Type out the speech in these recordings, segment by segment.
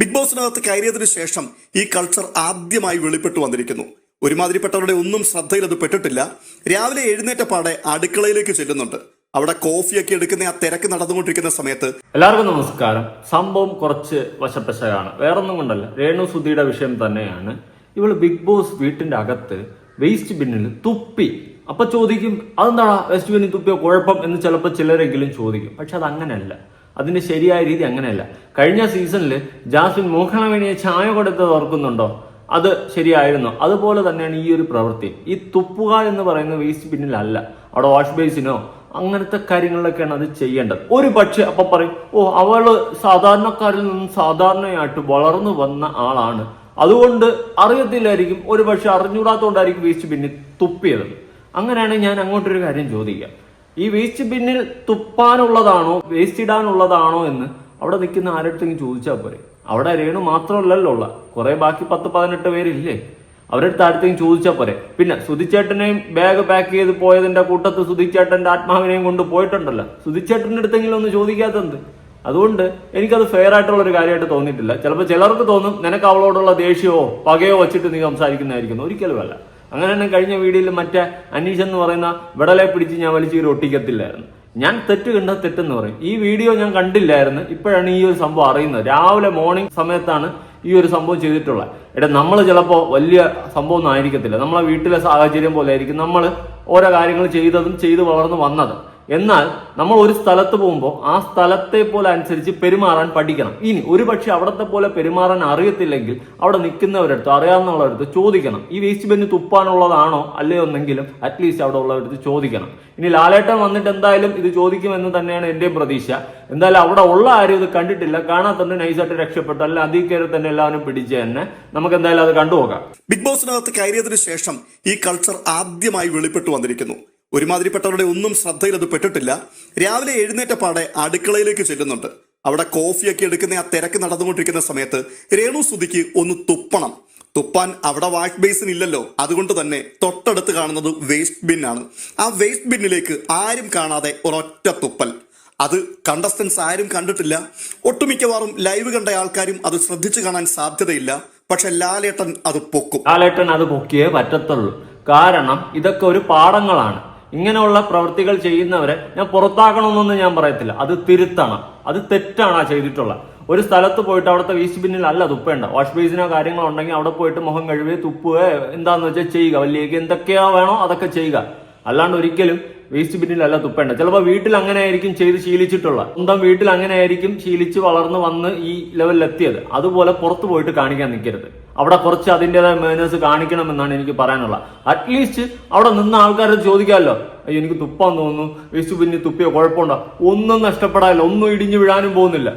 Big ബോസിനകത്ത് കയറിയതിനു ശേഷം ഈ culture ആദ്യമായി വെളിപ്പെട്ടു വന്നിരിക്കുന്നു. ഒരുമാതിരിപ്പെട്ടവരുടെ ഒന്നും ശ്രദ്ധയിൽ അത് പെട്ടിട്ടില്ല. രാവിലെ എഴുന്നേറ്റ പാടെ അടുക്കളയിലേക്ക് ചെല്ലുന്നുണ്ട്. അവിടെ കോഫിയൊക്കെ എടുക്കുന്ന ആ തിരക്ക് നടന്നുകൊണ്ടിരിക്കുന്ന സമയത്ത് എല്ലാവർക്കും നമസ്കാരം. സംഭവം കുറച്ച് വശപ്പശകാണ്. വേറൊന്നും കൊണ്ടല്ല. രേണു സുധിയുടെ വിഷയം തന്നെയാണ്. ഇവൾ ബിഗ് ബോസ് വീട്ടിന്റെ അകത്ത് വേസ്റ്റ് ബിന്നിൽ തുപ്പി. അപ്പൊ ചോദിക്കും അതെന്താടാ? വേസ്റ്റ് ബിന്നിൽ തുപ്പിയോ കുഴപ്പം? എന്ന് ചിലപ്പോൾ ചിലരെങ്കിലും ചോദിക്കും. പക്ഷെ അത് അങ്ങനെയല്ല അതിന്റെ ശരിയായ രീതി അങ്ങനെയല്ല. കഴിഞ്ഞ സീസണിൽ ജാസ്മിൻ മോഹനവേണിയെ ചായ കൊടുത്തത് ഓർക്കുന്നുണ്ടോ? അത് ശരിയായിരുന്നു. അതുപോലെ തന്നെയാണ് ഈ ഒരു പ്രവൃത്തി. ഈ തുപ്പുക എന്ന് പറയുന്ന വേസ്റ്റ് ബിന്നിലല്ല അവിടെ വാഷ് ബേസിനോ അങ്ങനത്തെ കാര്യങ്ങളിലൊക്കെയാണ് അത് ചെയ്യേണ്ടത്. ഒരു പക്ഷെ അപ്പൊ പറയും ഓ അവൾ സാധാരണക്കാരിൽ നിന്നും സാധാരണയായിട്ട് വളർന്നു വന്ന ആളാണ്. അതുകൊണ്ട് അറിയത്തില്ലായിരിക്കും. ഒരു പക്ഷെ അറിഞ്ഞൂടാത്തോണ്ടായിരിക്കും വേസ്റ്റ് ബിന്നിൽ തുപ്പിയത്. അങ്ങനെയാണെങ്കിൽ ഞാൻ അങ്ങോട്ടൊരു കാര്യം ചോദിക്കാം. ഈ വേസ്റ്റ് ബിന്നിൽ തുപ്പാനുള്ളതാണോ വേസ്റ്റ് ഇടാനുള്ളതാണോ എന്ന് അവിടെ നിൽക്കുന്ന ആരടുത്തെങ്കിലും ചോദിച്ചാൽ പോരെ. അവിടെ രേണു മാത്രമല്ലല്ലോ ഉള്ള. കുറെ ബാക്കി പത്ത് പതിനെട്ട് പേരില്ലേ? അവരുടെ അടുത്ത് അടുത്തേക്കും ചോദിച്ചാൽ പോരെ. പിന്നെ സുധിച്ചേട്ടനെയും ബാഗ് പാക്ക് ചെയ്ത് പോയതിന്റെ കൂട്ടത്ത് സുധിച്ചേട്ടന്റെ ആത്മാവിനെയും കൊണ്ട് പോയിട്ടുണ്ടല്ലോ. സുധിച്ചേട്ടന്റെ അടുത്തെങ്കിലും ഒന്ന് ചോദിക്കാത്തത് അതുകൊണ്ട് എനിക്കത് ഫെയർ ആയിട്ടുള്ള ഒരു കാര്യമായിട്ട് തോന്നിയിട്ടില്ല. ചിലപ്പോൾ ചിലർക്ക് തോന്നും നിനക്ക് അവളോടുള്ള ദേഷ്യമോ പകയോ വച്ചിട്ട് നീ സംസാരിക്കുന്നതായിരിക്കുന്നു. ഒരിക്കലുമല്ല അങ്ങനെ തന്നെ കഴിഞ്ഞ വീഡിയോയിൽ മറ്റേ അനീഷ് എന്ന് പറയുന്ന വിടലെ പിടിച്ച് ഞാൻ വലിച്ചീര് ഒട്ടിക്കത്തില്ലായിരുന്നു. ഞാൻ തെറ്റ് കണ്ട തെറ്റെന്ന് പറയും. ഈ വീഡിയോ ഞാൻ കണ്ടില്ലായിരുന്നു. ഇപ്പോഴാണ് ഈ ഒരു സംഭവം അറിയുന്നത്. രാവിലെ മോർണിംഗ് സമയത്താണ് ഈ ഒരു സംഭവം ചെയ്തിട്ടുള്ളത്. എടാ നമ്മൾ ചിലപ്പോൾ വലിയ സംഭവം ഒന്നും ആയിരിക്കത്തില്ല. നമ്മളെ വീട്ടിലെ സാഹചര്യം പോലെ ആയിരിക്കും നമ്മൾ ഓരോ കാര്യങ്ങൾ ചെയ്തതും ചെയ്തു വളർന്നു വന്നത്. എന്നാൽ നമ്മൾ ഒരു സ്ഥലത്ത് പോകുമ്പോൾ ആ സ്ഥലത്തെ പോലെ അനുസരിച്ച് പെരുമാറാൻ പഠിക്കണം. ഇനി ഒരു പക്ഷെ അവിടത്തെ പോലെ പെരുമാറാൻ അറിയത്തില്ലെങ്കിൽ അവിടെ നിൽക്കുന്നവരടുത്ത് അറിയാവുന്നവരടുത്ത് ചോദിക്കണം. ഈ വേസ്റ്റ് ബെന്ന് തുപ്പാനുള്ളതാണോ അല്ലയോ എന്നെങ്കിലും അറ്റ്ലീസ്റ്റ് അവിടെ ഉള്ളവരടുത്ത് ചോദിക്കണം. ഇനി ലാലേട്ടൻ വന്നിട്ട് എന്തായാലും ഇത് ചോദിക്കുമെന്ന് തന്നെയാണ് എന്റെ പ്രതീക്ഷ. എന്തായാലും അവിടെ ഉള്ള ആരും ഇത് കണ്ടിട്ടില്ല. കാണാത്തന്നെ നൈസായിട്ട് രക്ഷപ്പെട്ടു. അല്ല അതിൽ കയറി തന്നെ എല്ലാവരും പിടിച്ച് തന്നെ. നമുക്ക് എന്തായാലും അത് കണ്ടുപോകാം. ബിഗ് ബോസിനകത്ത് കയറിയതിനു ശേഷം ഈ കൾച്ചർ ആദ്യമായി വെളിപ്പെട്ടു വന്നിരിക്കുന്നു. ഒരുമാതിരിപ്പെട്ടവരുടെ ഒന്നും ശ്രദ്ധയിൽ അത് പെട്ടിട്ടില്ല. രാവിലെ എഴുന്നേറ്റ പാടെ അടുക്കളയിലേക്ക് ചെല്ലുന്നുണ്ട്. അവിടെ കോഫിയൊക്കെ എടുക്കുന്ന ആ തിരക്ക് നടന്നുകൊണ്ടിരിക്കുന്ന സമയത്ത് രേണു സുധിക്ക് ഒന്ന് തുപ്പണം. തുപ്പാൻ അവിടെ വാഷ് ബേസിൻ ഇല്ലല്ലോ. അതുകൊണ്ട് തന്നെ തൊട്ടടുത്ത് കാണുന്നത് വേസ്റ്റ് ബിൻ ആണ്. ആ വേസ്റ്റ് ബിന്നിലേക്ക് ആരും കാണാതെ ഒരൊറ്റ തുപ്പൽ. അത് കണ്ടസ്റ്റൻസ് ആരും കണ്ടിട്ടില്ല. ഒട്ടുമിക്കവാറും ലൈവ് കണ്ട ആൾക്കാരും അത് ശ്രദ്ധിച്ചു കാണാൻ സാധ്യതയില്ല. പക്ഷെ ലാലേട്ടൻ അത് പൊക്കും. ലാലേട്ടൻ അത് പൊക്കിയേ പറ്റത്തുള്ളൂ. കാരണം ഇതൊക്കെ ഒരു പാഠങ്ങളാണ്. ഇങ്ങനെയുള്ള പ്രവൃത്തികൾ ചെയ്യുന്നവരെ ഞാൻ പുറത്താക്കണമെന്നൊന്നും ഞാൻ പറയത്തില്ല. അത് തിരുത്തണം. അത് തെറ്റാണ് ആ ചെയ്തിട്ടുള്ളത്. ഒരു സ്ഥലത്ത് പോയിട്ട് അവിടുത്തെ വീശ് ബിന്നിൽ അല്ല തുപ്പേണ്ട. വാഷ് ബേസിനോ കാര്യങ്ങളോ ഉണ്ടെങ്കിൽ അവിടെ പോയിട്ട് മുഖം കഴുകി തുപ്പുകയോ എന്താന്ന് വെച്ചാൽ ചെയ്യുക. വലിയ എന്തൊക്കെയോ വേണോ അതൊക്കെ ചെയ്യുക. അല്ലാണ്ട് ഒരിക്കലും വേസ്റ്റ് ബിന്നിലല്ല തുപ്പേണ്ട. ചിലപ്പോൾ വീട്ടിൽ അങ്ങനെ ആയിരിക്കും ചെയ്ത് ശീലിച്ചിട്ടുള്ള. സ്വന്തം വീട്ടിൽ അങ്ങനെ ആയിരിക്കും ശീലിച്ച് വളർന്ന് വന്ന് ഈ ലെവലിൽ എത്തിയത്. അതുപോലെ പുറത്തു പോയിട്ട് കാണിക്കാൻ നിൽക്കരുത്. അവിടെ കുറച്ച് അതിന്റെതായ മേനേഴ്സ് കാണിക്കണമെന്നാണ് എനിക്ക് പറയാനുള്ളത്. അറ്റ്ലീസ്റ്റ് അവിടെ നിന്ന ആൾക്കാരെ ചോദിക്കാമല്ലോ. അയ്യോ എനിക്ക് തുപ്പാൻ തോന്നുന്നു. യേശു പിന്നെ തുപ്പിയോ കുഴപ്പമുണ്ടോ? ഒന്നും നഷ്ടപ്പെടാനില്ല. ഒന്നും ഇടിഞ്ഞു വീഴാനും പോകുന്നില്ല.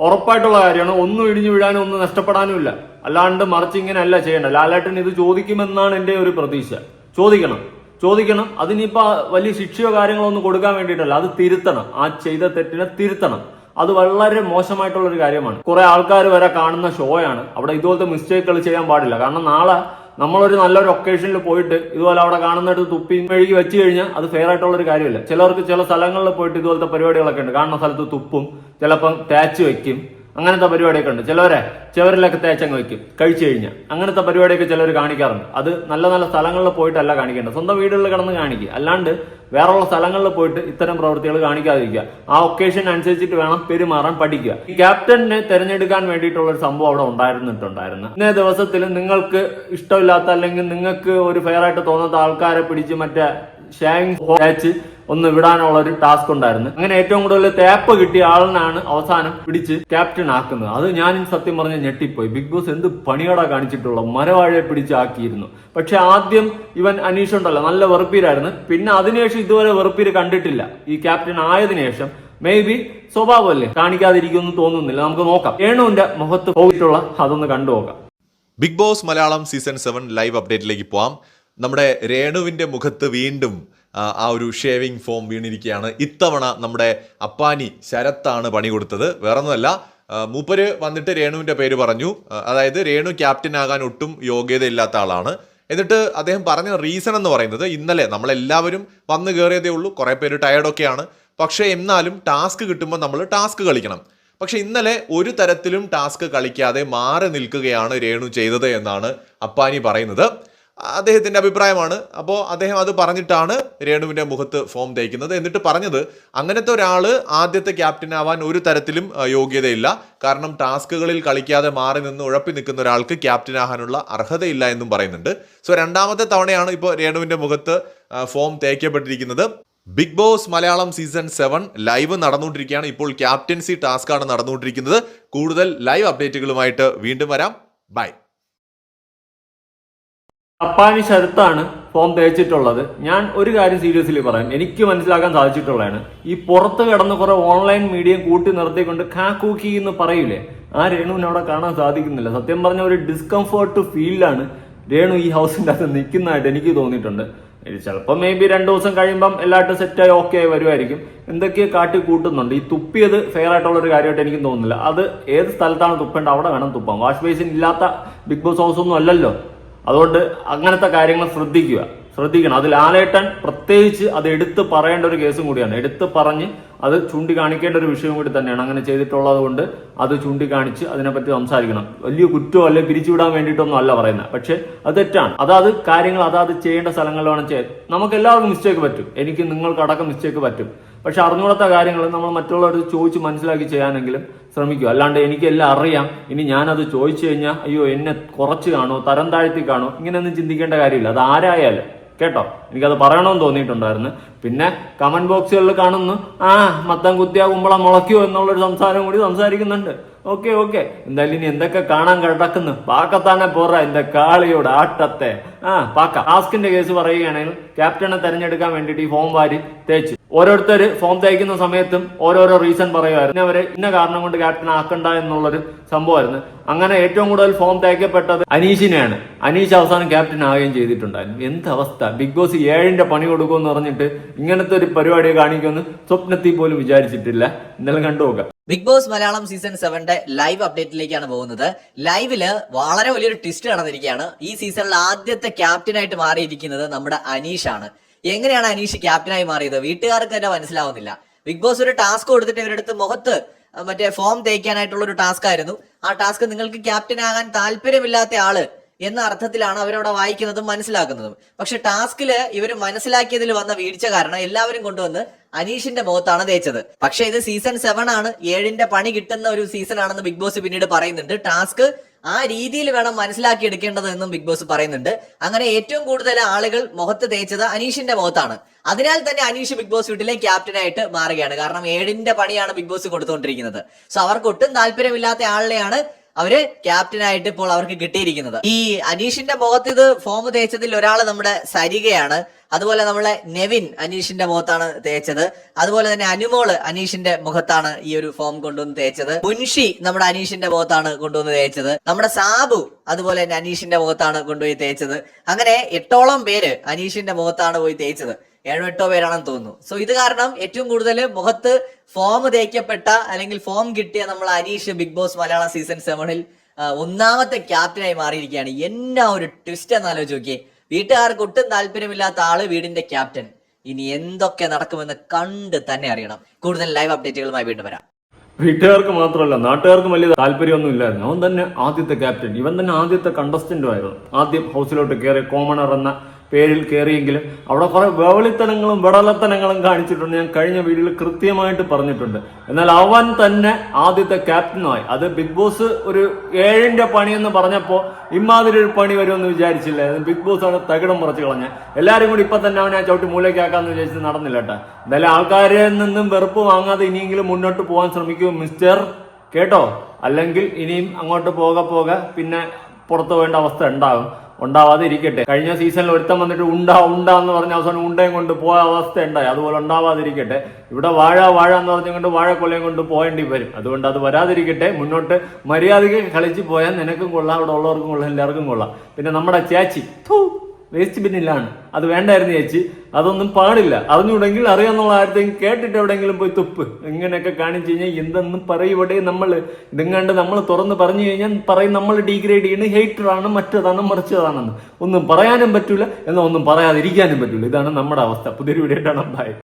ഉറപ്പായിട്ടുള്ള കാര്യമാണ്. ഒന്നും ഇടിഞ്ഞു വീഴാനും ഒന്നും നഷ്ടപ്പെടാനും ഇല്ല. അല്ലാണ്ട് മറിച്ച് ഇങ്ങനെ അല്ല ചെയ്യേണ്ട ലാലേട്ടൻ ഇത് ചോദിക്കുമെന്നാണ് എന്റെ ഒരു പ്രതീക്ഷ. ചോദിക്കണം. ചോദിക്കണം. അതിനിപ്പോ വലിയ ശിക്ഷയോ കാര്യങ്ങളോ ഒന്നും കൊടുക്കാൻ വേണ്ടിയിട്ടല്ല. അത് തിരുത്തണം. ആ ചെയ്ത തെറ്റിനെ തിരുത്തണം. അത് വളരെ മോശമായിട്ടുള്ള ഒരു കാര്യമാണ്. കുറെ ആൾക്കാർ വരെ കാണുന്ന ഷോയാണ്. അവിടെ ഇതുപോലത്തെ മിസ്റ്റേക്കുകൾ ചെയ്യാൻ പാടില്ല. കാരണം നാളെ നമ്മളൊരു നല്ലൊരു ഒക്കേഷനിൽ പോയിട്ട് ഇതുപോലെ അവിടെ കാണുന്നിടത്ത് തുപ്പി മെഴുകി വെച്ച് കഴിഞ്ഞാൽ അത് ഫെയർ ആയിട്ടുള്ള ഒരു കാര്യമില്ല. ചിലർക്ക് ചില സ്ഥലങ്ങളിൽ പോയിട്ട് ഇതുപോലത്തെ പരിപാടികളൊക്കെ ഉണ്ട്. കാണുന്ന സ്ഥലത്ത് തുപ്പും ചിലപ്പം ടാച്ച് വെക്കും. അങ്ങനത്തെ പരിപാടിയൊക്കെ ഉണ്ട്. ചിലവരെ ചിലവരിലൊക്കെ തേച്ചങ്ങ് വയ്ക്കും കഴിച്ചു കഴിഞ്ഞാൽ അങ്ങനത്തെ പരിപാടിയൊക്കെ ചിലർ കാണിക്കാറുണ്ട്. അത് നല്ല നല്ല സ്ഥലങ്ങളിൽ പോയിട്ടല്ല കാണിക്കേണ്ടത്. സ്വന്തം വീടുകളിൽ കിടന്ന് കാണിക്കുക. അല്ലാണ്ട് വേറെയുള്ള സ്ഥലങ്ങളിൽ പോയിട്ട് ഇത്തരം പ്രവൃത്തികൾ കാണിക്കാതിരിക്കുക. ആ ഒക്കേഷൻ അനുസരിച്ചിട്ട് വേണം പെരുമാറാൻ പഠിക്കുക. ക്യാപ്റ്റനെ തിരഞ്ഞെടുക്കാൻ വേണ്ടിയിട്ടുള്ള ഒരു സംഭവം അവിടെ ഉണ്ടായിരുന്നിട്ടുണ്ടായിരുന്നു. ഇന്നേ ദിവസത്തിൽ നിങ്ങൾക്ക് ഇഷ്ടമില്ലാത്ത അല്ലെങ്കിൽ നിങ്ങൾക്ക് ഒരു ഫെയർ ആയിട്ട് തോന്നാത്ത ആൾക്കാരെ പിടിച്ച് മറ്റേ ഷാങ് ഹോച്ച് ഒന്ന് വിടാനുള്ള ഒരു ടാസ്ക് ഉണ്ടായിരുന്നു. അങ്ങനെ ഏറ്റവും കൂടുതൽ തേപ്പ് കിട്ടിയ ആളിനാണ് അവസാനം പിടിച്ച് ക്യാപ്റ്റൻ ആക്കുന്നത്. അത് ഞാൻ സത്യം പറഞ്ഞ ഞെട്ടിപ്പോയി. ബിഗ് ബോസ് എന്ത് പണിയോടാ കാണിച്ചിട്ടുള്ള മരവാഴയെ പിടിച്ച് ആക്കിയിരുന്നു പക്ഷെ ആദ്യം ഇവൻ അനീഷ് ഉണ്ടല്ലോ നല്ല വെറുപ്പീരായിരുന്നു. പിന്നെ അതിനുശേഷം ഇതുവരെ വെറുപ്പീര് കണ്ടിട്ടില്ല. ഈ ക്യാപ്റ്റൻ ആയതിനു ശേഷം മേ ബി സ്വഭാവമല്ലേ കാണിക്കാതിരിക്കുമെന്ന് തോന്നുന്നില്ല. നമുക്ക് നോക്കാം. ഏണുവിന്റെ മുഖത്ത് പോയിട്ടുള്ള അതൊന്ന് കണ്ടു നോക്കാം. Big Boss Malayalam season seven live അപ്ഡേറ്റിലേക്ക് പോവാം. നമ്മുടെ രേണുവിന്റെ മുഖത്ത് വീണ്ടും ആ, ഒരു ഷേവിംഗ് ഫോം വീണിരിക്കുകയാണ്. ഇത്തവണ നമ്മുടെ അപ്പാനി ശരത്താണ് പണി കൊടുത്തത്. വേറൊന്നുമല്ല മൂപ്പര് വന്നിട്ട് രേണുവിന്റെ പേര് പറഞ്ഞു. അതായത് രേണു ക്യാപ്റ്റൻ ആകാൻ ഒട്ടും യോഗ്യതയില്ലാത്ത ആളാണ്. എന്നിട്ട് അദ്ദേഹം പറഞ്ഞ റീസൺ എന്ന് പറയുന്നത് ഇന്നലെ നമ്മളെല്ലാവരും വന്നു കയറിയതേ ഉള്ളൂ. കുറേ പേര് ടയർഡൊക്കെയാണ് പക്ഷേ എന്നാലും ടാസ്ക് കിട്ടുമ്പോൾ നമ്മൾ ടാസ്ക് കളിക്കണം. പക്ഷെ ഇന്നലെ ഒരു തരത്തിലും ടാസ്ക് കളിക്കാതെ മാറി നിൽക്കുകയാണ് രേണു ചെയ്തത് എന്നാണ് അപ്പാനി പറയുന്നത്. അദ്ദേഹത്തിന്റെ അഭിപ്രായമാണ്. അപ്പോൾ അദ്ദേഹം അത് പറഞ്ഞിട്ടാണ് രേണുവിന്റെ മുഖത്ത് ഫോം തേക്കുന്നത്. എന്നിട്ട് പറഞ്ഞത് അങ്ങനത്തെ ഒരാൾ ആദ്യത്തെ ക്യാപ്റ്റൻ ആവാൻ ഒരു തരത്തിലും യോഗ്യതയില്ല. കാരണം ടാസ്കുകളിൽ കളിക്കാതെ മാറി നിന്ന് ഉഴപ്പി നിൽക്കുന്ന ഒരാൾക്ക് ക്യാപ്റ്റൻ ആകാനുള്ള അർഹതയില്ല എന്നും പറയുന്നുണ്ട്. സോ രണ്ടാമത്തെ തവണയാണ് ഇപ്പോൾ രേണുവിന്റെ മുഖത്ത് foam തേക്കപ്പെട്ടിരിക്കുന്നത്. Big Boss Malayalam season seven live നടന്നുകൊണ്ടിരിക്കുകയാണ്. ഇപ്പോൾ ക്യാപ്റ്റൻസി ടാസ്ക്കാണ് നടന്നുകൊണ്ടിരിക്കുന്നത്. കൂടുതൽ ലൈവ് അപ്ഡേറ്റുകളുമായിട്ട് വീണ്ടും വരാം. ബൈ അപ്പാനി ശരത്താണ് ഫോം തേച്ചിട്ടുള്ളത്. ഞാൻ ഒരു കാര്യം സീരിയസ്ലി പറയാം. എനിക്ക് മനസ്സിലാക്കാൻ സാധിച്ചിട്ടുള്ളതാണ്. ഈ പുറത്ത് കിടന്ന് കുറെ ഓൺലൈൻ മീഡിയ കൂട്ടി നിർത്തിക്കൊണ്ട് കാക്കൂക്കി എന്ന് പറയില്ലേ ആ രേണുവിനെ അവിടെ കാണാൻ സാധിക്കുന്നില്ല. സത്യം പറഞ്ഞ ഒരു ഡിസ്കംഫേർട്ട് ഫീലാണ് രേണു ഈ ഹൗസിന്റെ അകത്ത് നിൽക്കുന്നതായിട്ട് എനിക്ക് തോന്നിയിട്ടുണ്ട്. ചിലപ്പോൾ മേ ബി രണ്ടു ദിവസം കഴിയുമ്പം എല്ലായിട്ടും സെറ്റായി ഓക്കെ ആയി വരുമായിരിക്കും. എന്തൊക്കെയോ കാട്ടി കൂട്ടുന്നുണ്ട്. ഈ തുപ്പിയത് ഫെയർ ആയിട്ടുള്ള ഒരു കാര്യമായിട്ട് എനിക്ക് തോന്നുന്നില്ല. അത് ഏത് സ്ഥലത്താണ് തുപ്പേണ്ടത്? അവിടെ വേണം തുപ്പാം വാഷ് ബേസിൻ ഇല്ലാത്ത ബിഗ് ബോസ് ഹൗസ് ഒന്നും അല്ലല്ലോ. അതുകൊണ്ട് അങ്ങനത്തെ കാര്യങ്ങൾ ശ്രദ്ധിക്കുക. ശ്രദ്ധിക്കണം. അത് ലാലേട്ടൻ പ്രത്യേകിച്ച് അത് എടുത്ത് പറയേണ്ട ഒരു കേസും കൂടിയാണ്. എടുത്ത് പറഞ്ഞ് അത് ചൂണ്ടിക്കാണിക്കേണ്ട ഒരു വിഷയം കൂടി തന്നെയാണ്. അങ്ങനെ ചെയ്തിട്ടുള്ളത് കൊണ്ട് അത് ചൂണ്ടിക്കാണിച്ച് അതിനെപ്പറ്റി സംസാരിക്കണം. വലിയ കുറ്റമോ അല്ലെ പിരിച്ചുവിടാൻ വേണ്ടിയിട്ടൊന്നും അല്ല പറയുന്നത്. പക്ഷേ അത് തെറ്റാണ്. അതാത് കാര്യങ്ങൾ അതാത് ചെയ്യേണ്ട സ്ഥലങ്ങളിലാണ് വേണം ചെയ്യാൻ നമുക്ക് എല്ലാവർക്കും മിസ്റ്റേക്ക് പറ്റും. എനിക്ക് നിങ്ങൾക്ക് അടക്കം മിസ്റ്റേക്ക് പറ്റും. പക്ഷെ അറിഞ്ഞുകൂടാത്ത കാര്യങ്ങൾ നമ്മൾ മറ്റുള്ളവർ ചോദിച്ച് മനസ്സിലാക്കി ചെയ്യാനെങ്കിലും ശ്രമിക്കുക. അല്ലാണ്ട് എനിക്കെല്ലാം അറിയാം. ഇനി ഞാനത് ചോദിച്ചു കഴിഞ്ഞാൽ അയ്യോ എന്നെ കുറച്ച് കാണോ തരം താഴ്ത്തി കാണോ ഇങ്ങനെയൊന്നും ചിന്തിക്കേണ്ട കാര്യമില്ല. അത് ആരായാലും. കേട്ടോ? എനിക്കത് പറയണമെന്ന് തോന്നിയിട്ടുണ്ടായിരുന്നു. പിന്നെ കമന്റ് ബോക്സുകളിൽ കാണുന്നു. ആ മത്തം കുത്തിയാ കുമ്പളം മുളയ്ക്കോ എന്നുള്ളൊരു സംസാരം കൂടി സംസാരിക്കുന്നുണ്ട്. Okay okay. എന്തായാലും ഇനി എന്തൊക്കെ കാണാൻ കിടക്കുന്നു? പാക്കത്താനെ പോറ എന്റെ കാളിയോട് ആട്ടത്തെ. ആ പാക്ക. ടാസ്കിന്റെ കേസ് പറയുകയാണെങ്കിൽ ക്യാപ്റ്റനെ തെരഞ്ഞെടുക്കാൻ വേണ്ടിയിട്ട് ഈ ഫോം വാരി തേച്ചു. ഓരോരുത്തർ ഫോം തയ്ക്കുന്ന സമയത്തും ഓരോരോ റീസൺ പറയുമായിരുന്നു. അവരെ ഇന്ന കാരണം കൊണ്ട് ക്യാപ്റ്റൻ ആക്കണ്ട എന്നുള്ളൊരു സംഭവമായിരുന്നു. അങ്ങനെ ഏറ്റവും കൂടുതൽ ഫോം തയ്ക്കപ്പെട്ടത് അനീഷിനെയാണ്. അനീഷ് അവസാനം ക്യാപ്റ്റൻ ആവുകയും ചെയ്തിട്ടുണ്ടായിരുന്നു. എന്ത് അവസ്ഥ? ബിഗ് ബോസ് ഏഴിന്റെ പണി കൊടുക്കുമെന്ന് പറഞ്ഞിട്ട് ഇങ്ങനത്തെ ഒരു പരിപാടി കാണിക്കുമെന്ന് സ്വപ്നത്തിൽ പോലും വിചാരിച്ചിട്ടില്ല. ഇന്നലെ കണ്ടുപോക്കാം ബിഗ് ബോസ് മലയാളം സീസൺ സെവന്റെ ലൈവ് അപ്ഡേറ്റിലേക്കാണ് പോകുന്നത്. ലൈവിൽ വളരെ വലിയൊരു ട്വിസ്റ്റ് നടന്നിരിക്കുകയാണ്. ഈ സീസണിൽ ആദ്യത്തെ ക്യാപ്റ്റനായിട്ട് മാറിയിരിക്കുന്നത് നമ്മുടെ അനീഷാണ്. എങ്ങനെയാണ് അനീഷ് ക്യാപ്റ്റനായി മാറിയത്? വീട്ടുകാർക്ക് തന്നെ മനസ്സിലാവുന്നില്ല. ബിഗ് ബോസ് ഒരു ടാസ്ക് കൊടുത്തിട്ട് ഇവരുടെ അടുത്ത് മുഖത്ത് മറ്റേ ഫോം തേക്കാനായിട്ടുള്ള ഒരു ടാസ്ക് ആയിരുന്നു. ആ ടാസ്ക് നിങ്ങൾക്ക് ക്യാപ്റ്റൻ ആകാൻ താല്പര്യമില്ലാത്ത ആൾ എന്ന അർത്ഥത്തിലാണ് അവരവിടെ വായിക്കുന്നതും മനസ്സിലാക്കുന്നതും. പക്ഷെ ടാസ്കിൽ ഇവർ മനസ്സിലാക്കിയതിൽ വന്ന വീഴ്ച കാരണം എല്ലാവരും കൊണ്ടുവന്ന് അനീഷിന്റെ മുഖത്താണ് തേച്ചത്. പക്ഷെ ഇത് സീസൺ സെവൻ ആണ്. ഏഴിന്റെ പണി കിട്ടുന്ന ഒരു സീസൺ ആണെന്ന് ബിഗ് ബോസ് പിന്നീട് പറയുന്നുണ്ട്. ടാസ്ക് ആ രീതിയിൽ വേണം മനസ്സിലാക്കി എടുക്കേണ്ടത് എന്നും ബിഗ് ബോസ് പറയുന്നുണ്ട്. അങ്ങനെ ഏറ്റവും കൂടുതൽ ആളുകൾ മുഖത്ത് തേച്ചത് അനീഷിന്റെ മുഖത്താണ്. അതിനാൽ തന്നെ അനീഷ് ബിഗ് ബോസ് വീട്ടിലെ ക്യാപ്റ്റനായിട്ട് മാറുകയാണ്. കാരണം ഏഴിന്റെ പണിയാണ് ബിഗ് ബോസ് കൊടുത്തുകൊണ്ടിരിക്കുന്നത്. സോ അവർക്ക് ഒട്ടും താല്പര്യമില്ലാത്ത ആളിനെയാണ് അവർ ക്യാപ്റ്റനായിട്ട് ഇപ്പോൾ അവർക്ക് കിട്ടിയിരിക്കുന്നത്. ഈ അനീഷിന്റെ മുഖത്ത് ഇത് ഫോം തേച്ചതിൽ ഒരാൾ നമ്മുടെ സരികയാണ്. അതുപോലെ നമ്മളെ നെവിൻ അനീഷിന്റെ മുഖത്താണ് തേച്ചത്. അതുപോലെ തന്നെ അനുമോൾ അനീഷിന്റെ മുഖത്താണ് ഈ ഒരു ഫോം കൊണ്ടുവന്ന് തേച്ചത്. മുൻഷി നമ്മുടെ അനീഷിന്റെ മുഖത്താണ് കൊണ്ടുവന്ന് തേച്ചത്. നമ്മുടെ സാബു അതുപോലെ തന്നെ അനീഷിന്റെ മുഖത്താണ് കൊണ്ടുപോയി തേച്ചത്. അങ്ങനെ എട്ടോളം പേര് അനീഷിന്റെ മുഖത്താണ് പോയി തേച്ചത്. ഏഴോ എട്ടോ പേരാണെന്ന് തോന്നുന്നു. സോ ഇത് കാരണം ഏറ്റവും കൂടുതൽ മുഖത്ത് ഫോം തേക്കപ്പെട്ട അല്ലെങ്കിൽ ഫോം കിട്ടിയ നമ്മൾ Aneesh Big Boss Malayalam season സെവനിൽ ഒന്നാമത്തെ ക്യാപ്റ്റനായി മാറിയിരിക്കുകയാണ്. എന്നാ ഒരു ട്വിസ്റ്റ് എന്നാലോചിച്ച് നോക്കിയേ. വീട്ടുകാർക്ക് ഒട്ടും താല്പര്യമില്ലാത്ത ആൾ വീടിന്റെ ക്യാപ്റ്റൻ. ഇനി എന്തൊക്കെ നടക്കുമെന്ന് കണ്ട് തന്നെ അറിയണം. കൂടുതൽ ലൈവ് അപ്ഡേറ്റുകളുമായി വീണ്ടും വരാം. വീട്ടുകാർക്ക് മാത്രമല്ല നാട്ടുകാർക്കും വലിയ താല്പര്യമൊന്നും ഇല്ലായിരുന്നു. അവൻ തന്നെ ആദ്യത്തെ ക്യാപ്റ്റൻ. ഇവൻ തന്നെ ആദ്യത്തെ കണ്ടസ്റ്റന്റും ആയിരുന്നു. ആദ്യം ഹൗസിലോട്ട് കയറി കോമണർ എന്ന പേരിൽ കയറിയെങ്കിലും അവിടെ കുറെ വേവളിത്തനങ്ങളും വെടലത്തനങ്ങളും കാണിച്ചിട്ടുണ്ട്. ഞാൻ കഴിഞ്ഞ വീഡിയോയിൽ കൃത്യമായിട്ട് പറഞ്ഞിട്ടുണ്ട്. എന്നാൽ അവൻ തന്നെ ആദ്യത്തെ ക്യാപ്റ്റനുമായി അത് ബിഗ് ബോസ് ഒരു ഏഴിന്റെ പണിയെന്ന് പറഞ്ഞപ്പോൾ ഇമാതിരി ഒരു പണി വരുമെന്ന് വിചാരിച്ചില്ല? ബിഗ് ബോസ് ആണ് തകിടം മുറച്ച് കളഞ്ഞ. എല്ലാവരും കൂടി ഇപ്പൊ തന്നെ അവനെ ചവിട്ടി മൂലയ്ക്കാക്കാന്ന് വിചാരിച്ച് നടന്നില്ല കേട്ടോ. എന്തായാലും ആൾക്കാരിൽ നിന്നും വെറുപ്പ് വാങ്ങാതെ ഇനിയെങ്കിലും മുന്നോട്ട് പോകാൻ ശ്രമിക്കൂ മിസ്റ്റർ. കേട്ടോ? അല്ലെങ്കിൽ ഇനിയും അങ്ങോട്ട് പോക പോക പിന്നെ പുറത്തു പോകേണ്ട അവസ്ഥ ഉണ്ടാകും. ഉണ്ടാവാതെ ഇരിക്കട്ടെ. കഴിഞ്ഞ സീസണിൽ ഒരുത്തം വന്നിട്ട് ഉണ്ടാ ഉണ്ടാ എന്ന് പറഞ്ഞ അവസാനം ഉണ്ടയും കൊണ്ട് പോയ അവസ്ഥ ഉണ്ടായി അതുപോലെ ഉണ്ടാവാതിരിക്കട്ടെ ഇവിടെ വാഴ വാഴ എന്ന് പറഞ്ഞുകൊണ്ട് വാഴക്കൊലയും കൊണ്ട് പോകേണ്ടി വരും. അതുകൊണ്ട് അത് വരാതിരിക്കട്ടെ. മുന്നോട്ട് മര്യാദയ്ക്ക് കളിച്ച് പോയാൽ നിനക്കും കൊള്ളാം. അവിടെ ഉള്ളവർക്കും കൊള്ളാം. എല്ലാവർക്കും കൊള്ളാം. പിന്നെ നമ്മുടെ ചേച്ചി. വേസ്റ്റ് ബിന്നിലാണ് അത് വേണ്ടായിരുന്നു ചേച്ചി. അതൊന്നും പാടില്ല. അറിഞ്ഞുകൂടെങ്കിൽ അറിയാമെന്നുള്ള ആരുടെയും കേട്ടിട്ട് എവിടെയെങ്കിലും പോയി തുപ്പ്. ഇങ്ങനെയൊക്കെ കാണിച്ചു കഴിഞ്ഞാൽ എന്തെന്നും പറയൂടെ നമ്മൾ. ഇതെങ്ങാണ്ട് നമ്മൾ തുറന്ന് പറഞ്ഞു കഴിഞ്ഞാൽ പറയും നമ്മൾ ഡീഗ്രേഡ് ചെയ്യുന്നത് ഹെയ്റ്ററാണ് മറ്റതാണ് മറിച്ചതാണെന്ന്. ഒന്നും പറയാനും പറ്റൂല എന്നാൽ ഒന്നും പറയാതിരിക്കാനും പറ്റൂല. ഇതാണ് നമ്മുടെ അവസ്ഥ. പുതിയൊരു വീഡിയോ ബൈ